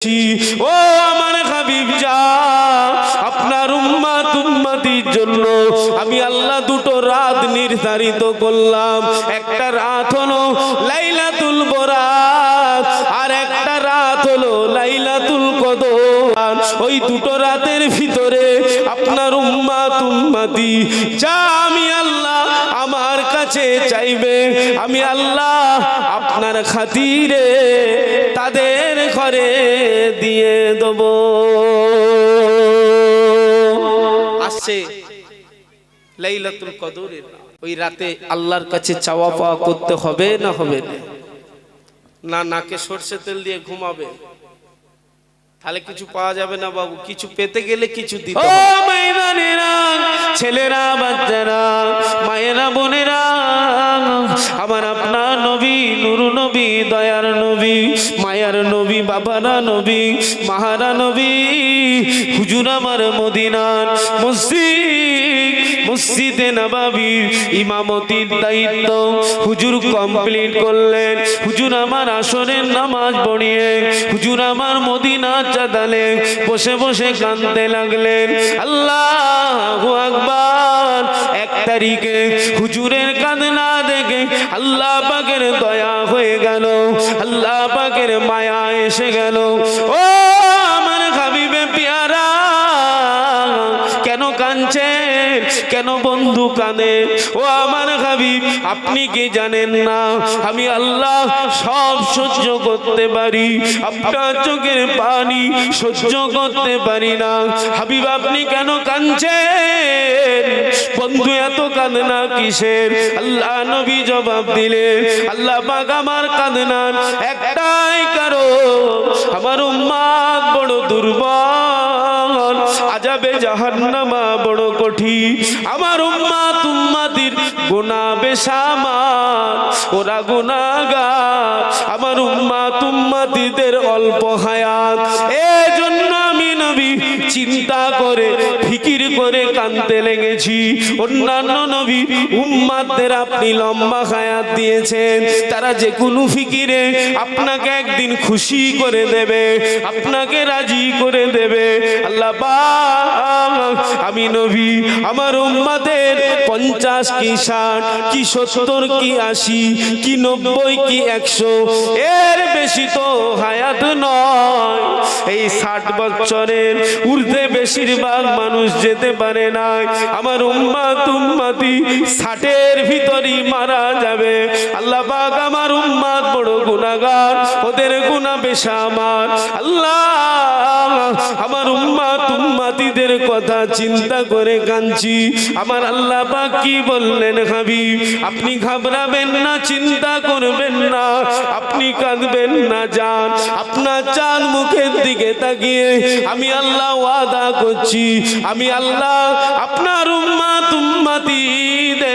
ও আমার হাবিব যা, আপনার উম্মা তুম্মাতির জন্য আমি আল্লাহ দুটো রাত নির্ধারিত করলাম। একটা রাত হলো আর একটা রাত হলো ওই দুটো রাতের ভিতরে আপনার উম্মা তুম্মাতি যা আমি আল্লাহ আমার কাছে চাইবে। আমি আল্লাহ আপনার খাতিরে তাদের ঘরে দিয়ে দেব। আসছে লাইলাতুল কদরের ওই রাতে আল্লাহর কাছে চাওয়া পাওয়া করতে হবে না হবে? না, নাকে সর্ষে তেল দিয়ে ঘুমাবে। তাহলে কিছু পাওয়া যাবে না বাবু কিছু পেতে গেলে কিছু দিতে ছেলেরা বাচ্চারা মায়েরা বোনেরা আমার আপনার নবী নুরু নবী দয়ার নবী মায়ার নবী বাবারা নবী মাহারা নবী হুজুর আমার মদিনার মসজিদ। মসজিদে নবাবির ইমামতির দায়িত্ব। হুজুর কমপ্লিট করলেন। হুজুর আমার আসরের নামাজ পড়িয়ে, হুজুর আমার মদিনা চাদালে বসে বসে কাঁদতে লাগলেন। আল্লাহ আকবার। এক তারিখে হুজুরের কাঁদনা দেখে আল্লাহ পাকের দয়া হয়ে গেল। আল্লাহ পাকের মায়া এসে গেল। ও কেন বন্ধু কাঁদে ও আমার হাবিব, আপনি কি জানেন না? আমি আল্লাহ সব সহ্য করতে পারি। আপনার চোখের পানি সহ্য করতে পারি না। হাবিব, আপনি কেন কাঁদছেন? বন্ধু, এত কাঁদনা কিসের? আল্লাহ নবী জবাব দিলেন, আল্লাহ পাক আমার কাঁদনার একটাই কারণ, আমার উম্মাদ বড় দুর্বল। আজাবে জাহান্নামা বড় কঠি আমার উম্মা তুম্মাদির গোনা বেশামার ওরা গুনাহগার। আমার উম্মা তুম্মাদিদের অল্প হায়াত। এজন্য নবী, চিন্তা করে, ফিকির করে কানতে লেগেছি। অন্যান্য নবী উম্মাদের আপনি লম্বা হায়াত দিয়েছেন। তারা যে কোনো ফিকিরে আপনাকে একদিন খুশি করে দেবে, আপনাকে রাজি করে দেবে। আল্লাহ আমি নবী, আমার উম্মাদের পঞ্চাশ কি ষাট, কি সত্তর, কি আশি, কি নব্বই, কি একশো, এর বেশি তো হায়াত নয়। এই ষাট বছরের ঊর্ধ্বে বেশিরভাগ মানুষ যেতে পারে না। আমার উম্মা তুম্মাতি ষাটের ভিতরই মারা যাবে। আল্লাহ পাক আমার উম্মাত বড় গুনাহগার, ওদের গুনাহ বেশা আমার আল্লাহ আমার উম্মা তুম্মাতিদের কথা চিন্তা করে কাঁদছি। আমার আল্লাহ পাক কি বললেন হাবিব? আপনি ঘাবড়াবেন না, চিন্তা করবেন না। আপনি কাঁদবেন না, যান। আপনার চাঁদ মুখের দিকে তাকিয়ে। আমি আল্লাহ ওয়াদা করছি, আমি আল্লাহ আপনার উম্মা তুম্মাতিদের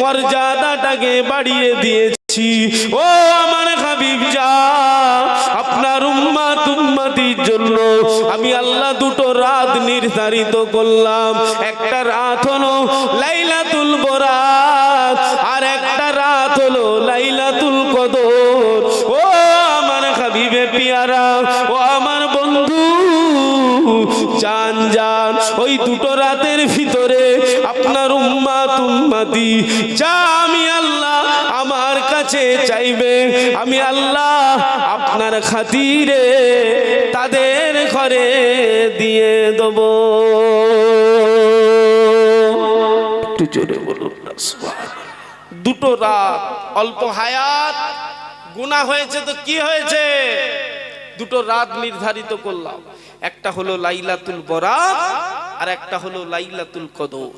মর্যাদাটাকে বাড়িয়ে দিয়েছি। ও আমার হাবিব যা, আপনার উম্মা তুম্মাতির জন্য আমি আল্লাহ দুটো রাত নির্ধারিত করলাম। একটা রাত হলো লাইলাতুল বরাত, আর একটা রাত হলো লাইলাতুল কদর। ও আমার হাবিবে পিয়ারা জান জান ওই দুটো রাতের ভিতরে আপনার উম্মা তুম্মাতি যা আমি আল্লাহ আমার কাছে চাইবে, আমি আল্লাহ আপনার খাতিরে তাদের ঘরে দিয়ে দেব। একটু জোরে বলুন দুটো রাত, অল্প হায়াত, গুনাহ হয়েছে তো কি হয়েছে? দুটো রাত নির্ধারিত করলাম। একটা হলো লাইলাতুল বরাত আর একটা হলো লাইলাতুল কদর।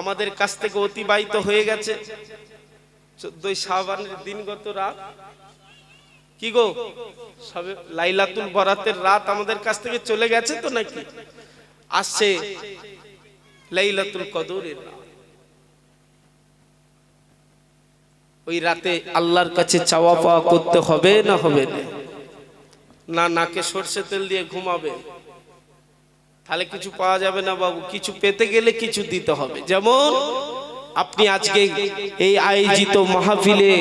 আমাদের কাছ থেকে অতিবাহিত হয়ে গেছে। চোদ্দই শাহবানের দিনগত রাত। কি গো? সবে লাইলাতুল বরাতের রাত আমাদের কাছ থেকে চলে গেছে তো নাকি? আসছে লাইলাতুল কদরের ওই রাতে আল্লাহর কাছে চাওয়া পাওয়া করতে হবে না হবে না? না, নাকে সর্ষে তেল দিয়ে ঘুমাবে। তাহলে কিছু পাওয়া যাবে না বাবু, কিছু পেতে গেলে কিছু দিতে হবে। যেমন আপনি আজকে এই আয়োজিত মাহফিলে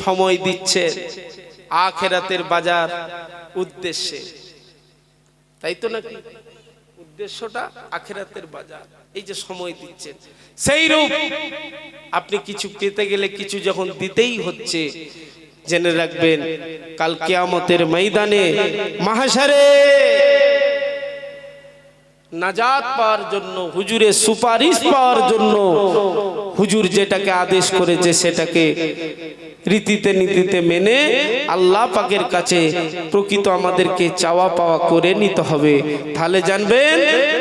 সময় দিচ্ছেন আখেরাতের বাজার উদ্দেশ্যে। তাই তো নাকি? উদ্দেশ্যটা আখেরাতের বাজার, এই যে সময় দিচ্ছেন। সেই রূপ আপনি কিছু পেতে গেলে কিছু যখন দিতেই হচ্ছে জেনে রাখবেন কাল কেয়ামতের ময়দানে মাহাসারে! নাজাত পাওয়ার জন্য হুজুরের সুপারিশ পাওয়ার জন্য, হুজুর যেটাকে আদেশ করেছে সেটাকে রীতিতে নীতিতে মেনে আল্লাহ পাকের কাছে প্রকৃত আমাদেরকে চাওয়া পাওয়া করে নিতে হবে। তাহলে জানবেন,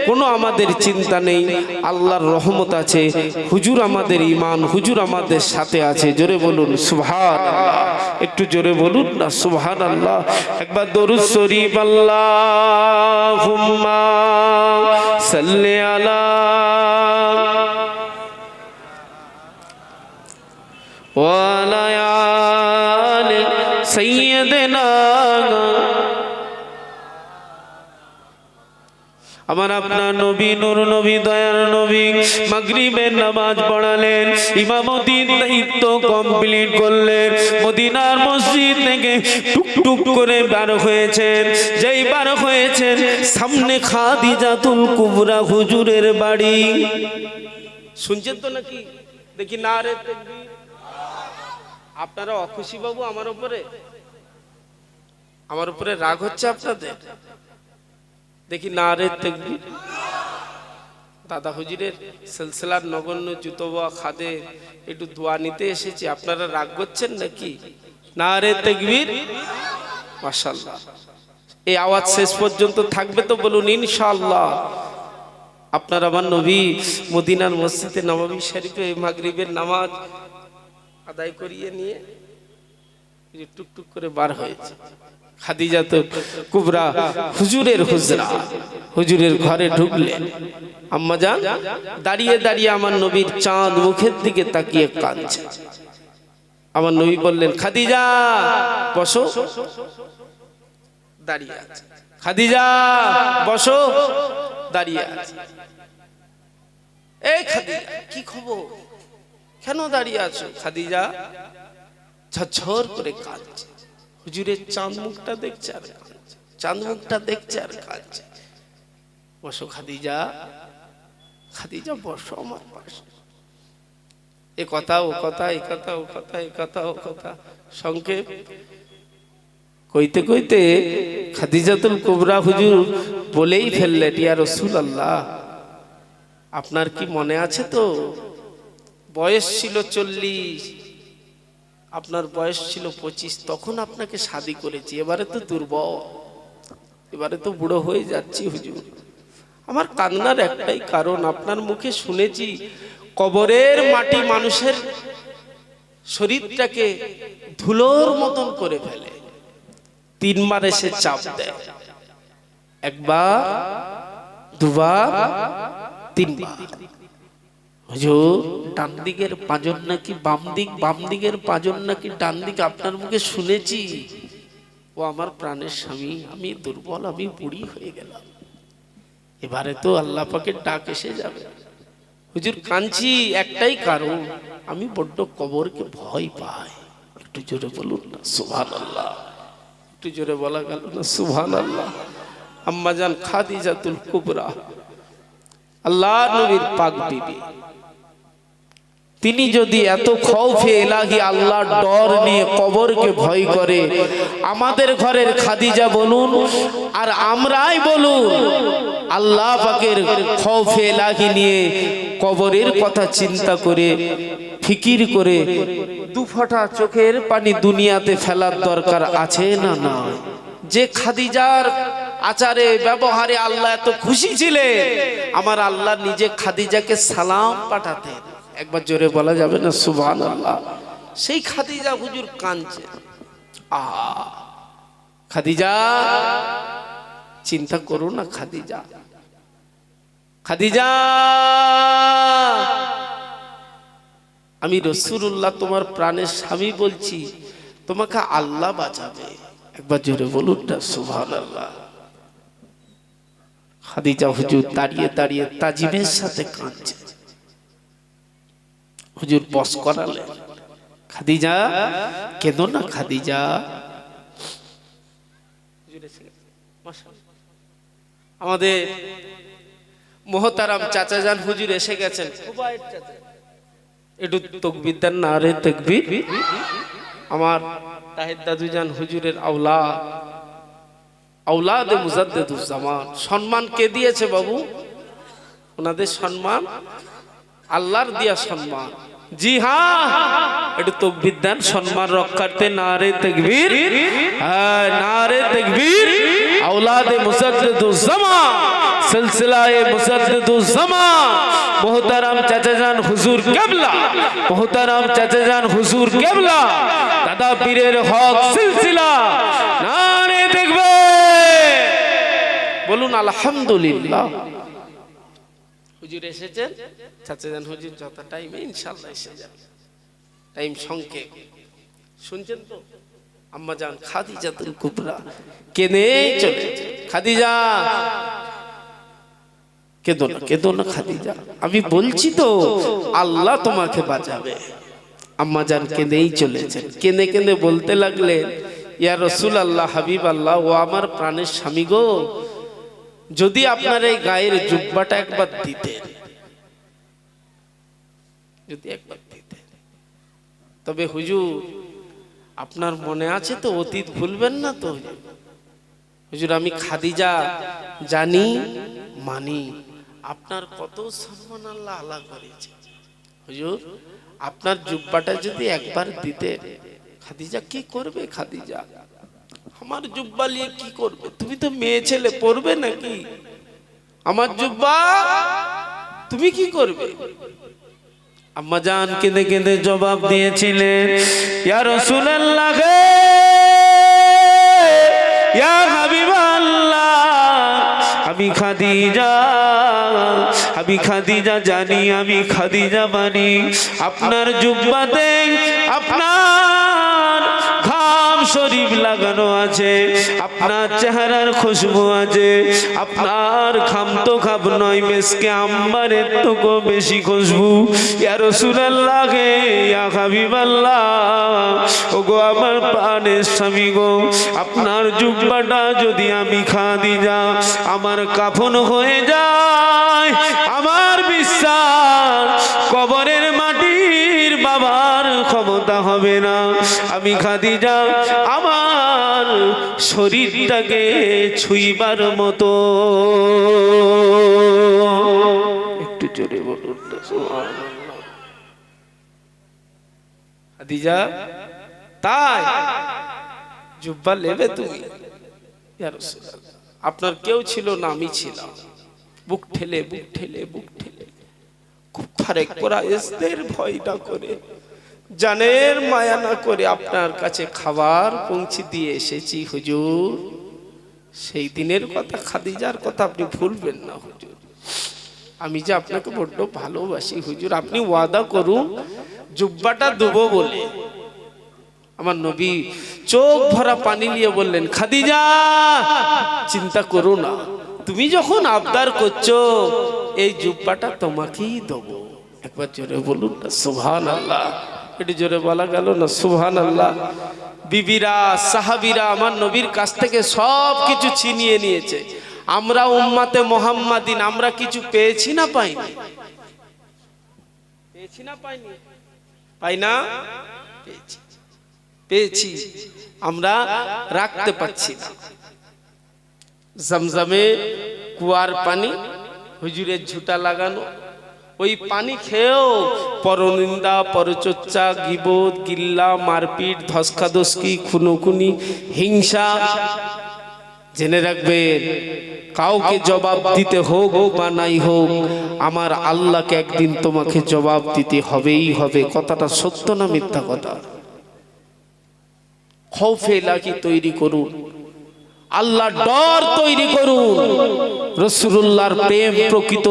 কোনো আমাদের চিন্তা নেই, আল্লাহর রহমত আছে, হুজুর আমাদের ইমান হুজুর আমাদের সাথে আছে। জোরে বলুন সুভান একটু জোরে বলুন না সুভান আল্লাহ একবার দরুদ শরীফ আল্লাহ صل على আমার আপনার নবী, নূর নবী, দয়ার নবী মাগরিবের নামাজ পড়ালেন ইমামতির দায়িত্ব কমপ্লিট করলেন, মদিনার মসজিদ থেকে টুক টুক করে বার হয়েছেন। যেই বার হয়েছেন, সামনে খাদিজাতুল কুবরা হুজুরের বাড়ি। শুনছেন তো নাকি? দেখি না রে আপনারা অখুশি বাবু আমার উপরে? আমার উপরে রাগ হচ্ছে আপনাদের? দেখি না রে তেকবির দাদা হুজুরের সিলসিলার নগণ্য জুতো বা খাদে একটু দোয়া নিতে এসেছি, আপনারা রাগ করছেন নাকি? না রে তেকবির মাশাল্লাহ এই আওয়াজ শেষ পর্যন্ত থাকবে তো বলুন, ইনশাআল্লাহ। আপনার আমার নবী মদিনার মসজিদে নবাবী শরীফে মাগরিবের নামাজ আদায় করিয়ে নিয়ে টুকটুক করে বার হয়েছে। খাদিজা তো কুবরা হুজুরের হুজরা। হুজুরের ঘরে ঢুকলেন আম্মা যান, দাঁড়িয়ে দাঁড়িয়ে আমার নবীর চাঁদ মুখের দিকে তাকিয়ে কাঁদছে। আমার নবী বললেন, খাদিজা, বসো। দাঁড়িয়ে আছে। খাদিজা, বসো। দাঁড়িয়ে আছে। এই খাদিজা, কি খবর? কেন দাঁড়িয়ে আছো? খাদিজা, ঝরঝর করে কাঁদছে। হুজুরের চাঁদ মুখটা দেখছে আর চাঁদ মুখটা দেখছে আর কাঁদছে। বসো খাদিজা। খাদিজা, বসো আমার পাশে। এ কথা, ও কথা, এ কথা, ও কথা, এ কথা, ও কথা। সংক্ষেপ। কইতে কইতে খাদিজাতুল কুবরা হুজুর বলেই ফেললেন ইয়া রসুল আল্লাহ আপনার কি মনে আছে তো? বয়স ছিল চল্লিশ। আপনার বয়স ছিল পঁচিশ, তখন আপনাকে শাদি করেছি। এবারে তো দুর্বল। এবারে তো বুড়ো হয়ে যাচ্ছি, হুজুর। আমার কান্নার একটাই কারণ, আপনার মুখে শুনেছি, কবরের মাটি মানুষের শরীরটাকে ধুলোর মতন করে ফেলে। তিনবার এসে চাপ দেয়। একবার, দুবার, তিনবার। হুজুর ডান দিকের পাঁজন নাকি বাম দিক বাম দিকের পাঁজন নাকি ডান দিক আপনার মুখে শুনেছি। ও আমার প্রাণের স্বামী, আমি দুর্বল, আমি বুড়ি হয়ে গেলাম। এবারে তো আল্লাহ পাকের ডাক এসে যাবে। হুজুর কাঞ্চি একটাই কারণ, আমি বড্ড কবরকে ভয় পাই। একটু জোরে বলুন না সুভান আল্লাহ একটু জোরে বলা গেল না সুভান আল্লাহ আম্মাজান খাদিজাতুল কুবরা, আল্লাহ নবীর পাক বিবি। তিনি যদি এত খৌফে এলাহি আল্লাহর ডর নিয়ে কবরকে ভয় করে, আমাদের ঘরের খাদিজা বলুন আর আমরাই বলুন, আল্লাহ পাকের খৌফে এলাহি নিয়ে কবরের কথা চিন্তা করে, ফিকির করে দুফটা চোখের পানি দুনিয়াতে ফেলার দরকার আছে না না? যে খাদিজার আচারে, ব্যবহারে আল্লাহ এত খুশি ছিলেন, আমার আল্লাহ নিজে খাদিজাকে সালাম পাঠাতেন। একবার জোরে বলা যাবে না সুবহান আল্লাহ সেই খাদিজা হুজুর কাঁদছে। আ খাদিজা চিন্তা করো না খাদিজা। খাদিজা আমি রসুল্লাহ তোমার প্রাণের স্বামী বলছি তোমাকে আল্লাহ বাঁচাবে। একবার জোরে বলুন না সুবহান আল্লাহ খাদিজা হুজুর দাঁড়িয়ে দাঁড়িয়ে তাজিমের সাথে কাঁদছে। হুজুর বস করালেন খাদিজা, কেঁদো না খাদিজা? আমাদের মোহতারাম চাচাজান হুজুর এসে গেছেন। চাচা। একটু তকবিদ্যার না রে তকবির। আমার তাহের দাদুজান হুজুরের আওলা আওলাদে মুজাদ্দেদুজ্জামান সম্মান কে দিয়েছে বাবু? ওনাদের সম্মান আল্লাহর দিয়া সম্মান। জি হ্যাঁ একটু তকবির সম্মান রক্ষার্থে নারে তকবীর। হ্যাঁ নারে তকবীর। আওলাদে মুসাদ্দিদুজ্জামান সিলসিলায়ে মুসাদ্দিদুজ্জামান মোহতারাম চাচাজান হুজুর কেবলা, মোহতারাম চাচাজান হুজুর কেবলা। দাদা পীরের হক সিলসিলা, নারে দেখবে বলুন, আলহামদুলিল্লাহ। হুজুর এসেছেন চাচাজান হুজুর যত টাইমে ইনশাল্লাহ এসে যাবে। টাইম সংক্ষেপ। শুনছেন তো? আম্মা যান খাদিজাতুল কুবরা কেনে চলে? খাদিজা! কেঁদো না কেঁদো না খাদিজা। আমি বলছি তো, আল্লাহ তোমাকে বাঁচাবে। আম্মা যান কেঁদেই চলেছেন। কেনে কেনে বলতে লাগলেন, ইয়া রসুল আল্লাহ হাবিব আল্লাহ ও আমার প্রাণের স্বামী গো, যদি আপনার এই গায়ের জুব্বাটা একবার দিতেন। যদি একবার দিতেন। তবে হুজুর, আপনার মনে আছে তো, অতীত ভুলবেন না তো? হুজুর? হুজুর আমি খাদিজা জানি, মানি। আপনার কত সম্মান আল্লাহ আল্লাহ করেছে। হুজুর, আপনার জুব্বাটা যদি একবার দিতে খাদিজা কি করবে খাদিজা? আমার জুব্বা নিয়ে কি করবে? তুমি তো মেয়ে ছেলে, পড়বে নাকি? আমার জুব্বা, তুমি কি করবে? আম্মা জান কেঁদে কেঁদে জবাব দিয়েছিলেন, ইয়া রাসূলুল্লাহ গে, ইয়া হাবিবাল্লাহ, আমি খাদিজা আমি খাদিজা জানি, আমি খাদিজা মানি আপনার জুব্বাতে আপনার শরীফ লাগানো আছে, আপনার চেহারার খুশবু আছে, আপনার খাম তো খাব নয়, মেসকে আম্বারের তো গো বেশি খুশবু। ইয়া রাসূলুল্লাহ গে ইয়া হাবিবাল্লাহ ও গো আমার প্রাণের স্বামী গো, আপনার জুব্বাটা যদি আমি খাদিজা আমার কাফন হয়ে যায়, আমার বিশ্বাস কবরের মাটির বাবার ক্ষমতা হবে না। আমি খাদিজা, আমার শরীরটাকে ছুইবার মতো। একটু জোরে বলুন খাদিজা, তাই? জুব্বা নেবে তুমি? আপনার কেউ ছিল না, আমি ছিলাম। বুক ঠেলে বুক ঠেলে বুক ঠেলে। কুফারে কোরাইশদের ভয় না করে। জানের মায়া না করে আপনার কাছে খাবার পৌঁছে দিয়ে এসেছি, হুজুর। সেই দিনের কথা, খাদিজার কথা আপনি ভুলবেন না, হুজুর। আমি যে আপনাকে বড্ড ভালোবাসি, হুজুর, আপনি ওয়াদা করুন, জুব্বাটা দেবো বলে। আমার নবী চোখ ভরা পানি নিয়ে বললেন, খাদিজা, চিন্তা করো না। তুমি যখন আবদার করছ, এই জুব্বাটা তোমাকেই দেবো। একবার জোরে বলুন না সুবহান আল্লাহ একটু জোরে বলা গেল না সুবহান আল্লাহ বিবিরা, সাহাবিরা আমার নবীর কাছ থেকে সব কিছু ছিনিয়ে নিয়েছে। আমরা উম্মাতে মোহাম্মাদিন, আমরা কিছু পেয়েছি না পাইনি? পেয়েছি না পাইনি? পাই না? পেয়েছি। আমরা রাখতে পারছি না। জমজমে কুয়ার পানি, হুজুরের ঝুটা লাগানো ওই পানি খেয়েও পরনিন্দা, পরচর্চা গিবত গিল্লা, মারপিট, ধস্কাধস্কি, খুনোখুনি, হিংসা। জেনে রাখবেন, কাউকে জবাব দিতে হোক বা নাই হোক, আমার আল্লাহকে একদিন তোমাকে জবাব দিতে হবেই হবে। কথাটা সত্য না মিথ্যা কথা? খৌফে লাকি তৈরি করুন। আল্লাহ ডর তৈরি করুন। রসুল্লাহর প্রেম প্রকৃত।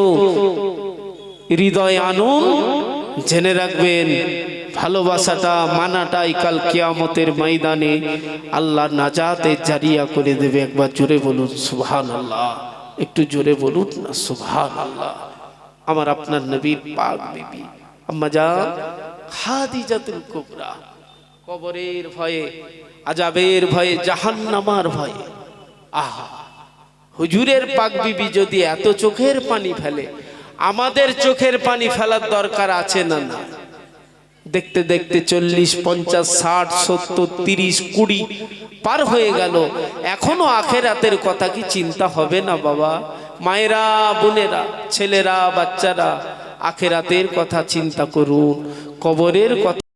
হৃদয় আনুন জেনে রাখবেন, ভালোবাসাটা মানাটাই কাল কিয়ামতের ময়দানে আল্লাহ নাজাতে জারিয়া করে দেবে। একবার জোরে বলুন সুবহান আল্লাহ একটু জোরে বলুন না সুবহান আল্লাহ আমার আপনার নবীর পাক বিবি, আম্মা যা খাদিজাতুল কুবরা। কবরের ভয়ে আজাবের ভয়ে, জাহান্নামার ভয়ে। আহা, হুজুরের পাক বিবি যদি এত চোখের পানি ফেলে আমাদের চোখের পানি ফেলার দরকার আছে না না? দেখতে দেখতে চল্লিশ, পঞ্চাশ, ষাট, সত্তর, তিরিশ, কুড়ি পার হয়ে গেল। এখনও আখেরাতের কথা কি চিন্তা হবে না বাবা? মায়েরা, বোনেরা, ছেলেরা, বাচ্চারা, আখেরাতের কথা চিন্তা করুন, কবরের কথা